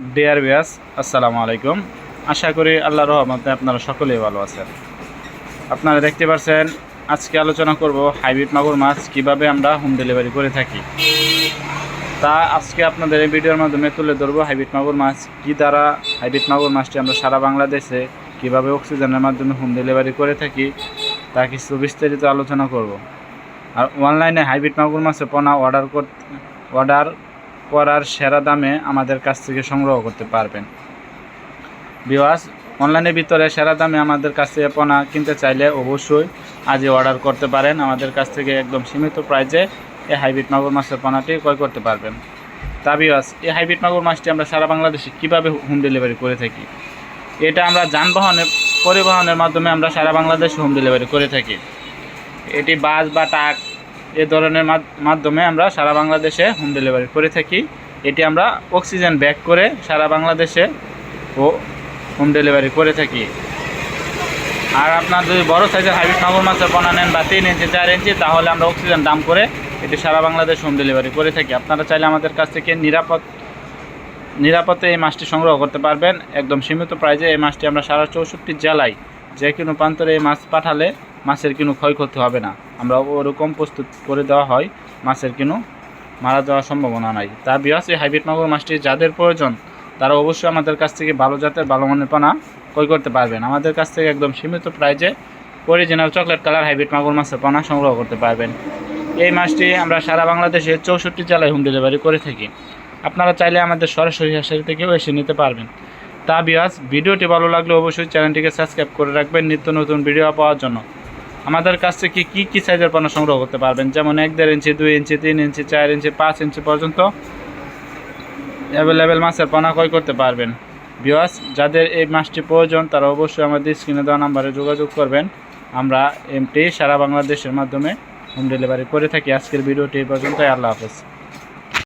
Deer বিয়াস আসসালামু আলাইকুম। আশা করি আল্লাহ রহমতে আপনারা সকলেই ভালো আছেন। আপনারা দেখতে পাচ্ছেন আজকে আলোচনা করব হাইব্রিড মাগুর মাছ কীভাবে আমরা হোম ডেলিভারি করে থাকি। তা আজকে আপনাদের এই ভিডিওর মাধ্যমে তুলে ধরবো হাইব্রিড মাগুর মাছ, কী দ্বারা হাইব্রিড মাগুর মাছটি আমরা সারা বাংলাদেশে কীভাবে অক্সিজেনের মাধ্যমে হোম ডেলিভারি করে থাকি, তা কিছু বিস্তারিত আলোচনা করব। আর অনলাইনে হাইব্রিড মাগুর মাছের পোনা অর্ডার করতে অর্ডার করার সেরা দামে আমাদের কাছ থেকে সংগ্রহ করতে পারবেন। বিওয়াস অনলাইনের ভিতরে সেরা দামে আমাদের কাছ থেকে পোনা কিনতে চাইলে অবশ্যই আজই অর্ডার করতে পারেন। আমাদের কাছ থেকে একদম সীমিত প্রাইজে এই হাইব্রিড মাগুর মাছের পোনাটি ক্রয় করতে পারবেন। তা বিওয়াস এই হাইব্রিড মাগুর মাছটি আমরা সারা বাংলাদেশে কীভাবে হোম ডেলিভারি করে থাকি? এটা আমরা যানবাহনের পরিবহনের মাধ্যমে আমরা সারা বাংলাদেশে হোম ডেলিভারি করে থাকি। এটি বাস বা ট্রাক এ ধরনের মাধ- মাধ্যমে আমরা সারা বাংলাদেশে হোম ডেলিভারি করে থাকি। এটি আমরা অক্সিজেন ব্যাক করে সারা বাংলাদেশে ও হোম ডেলিভারি করে থাকি। আর আপনার যদি বড় সাইজের হাইব্রিড মাগুর মাছের পোনা নেন বা তিন ইঞ্চি, চার ইঞ্চি, তাহলে আমরা অক্সিজেন দাম করে এটি সারা বাংলাদেশ হোম ডেলিভারি করে থাকি। আপনারা চাইলে আমাদের কাছ থেকে নিরাপদ, নিরাপদে এই মাছটি সংগ্রহ করতে পারবেন। একদম সীমিত প্রাইজে এই মাছটি আমরা সারা চৌষট্টি জেলায় যে কোনো প্রান্তরে এই মাছ পাঠালে মাছের কোনো ক্ষয়ক্ষতি হবে না। আমরা ওরকম প্রস্তুত করে দেওয়া হয়, মাছের কোনো মারা যাওয়ার সম্ভাবনা নাই। তা বিয়াস, এই হাইব্রিড মাগুর মাছটি যাদের প্রয়োজন, তারা অবশ্যই আমাদের কাছ থেকে ভালো জাতের, ভালো মানের পানা ক্রয় করতে পারবেন। আমাদের কাছ থেকে একদম সীমিত প্রাইজে অরিজিনাল চকলেট কালার হাইব্রিড মাগুর মাছের পানা সংগ্রহ করতে পারবেন। এই মাছটি আমরা সারা বাংলাদেশে চৌষট্টি জেলায় হোম ডেলিভারি করে থাকি। আপনারা চাইলে আমাদের সরাসরি হাসারি থেকেও এসে নিতে পারবেন। তা বিয়াস, ভিডিওটি ভালো লাগলে অবশ্যই চ্যানেলটিকে সাবস্ক্রাইব করে রাখবেন নিত্য নতুন ভিডিও পাওয়ার জন্য। আমাদের কাছ থেকে কী কী সাইজের পণ্য সংগ্রহ করতে পারবেন? যেমন এক দেড় ইঞ্চি, দুই ইঞ্চি, তিন ইঞ্চি, চার ইঞ্চি, পাঁচ ইঞ্চি পর্যন্ত অ্যাভেলেবেল মাছের পণা ক্রয় করতে পারবেন। বিয়াস যাদের এই মাছটি প্রয়োজন, তারা অবশ্যই আমাদের স্ক্রিনে দেওয়া নাম্বারে যোগাযোগ করবেন। আমরা এমটি সারা বাংলাদেশের মাধ্যমে হোম ডেলিভারি করে থাকি। আজকের ভিডিওটি এই পর্যন্তই। আল্লাহ হাফেজ।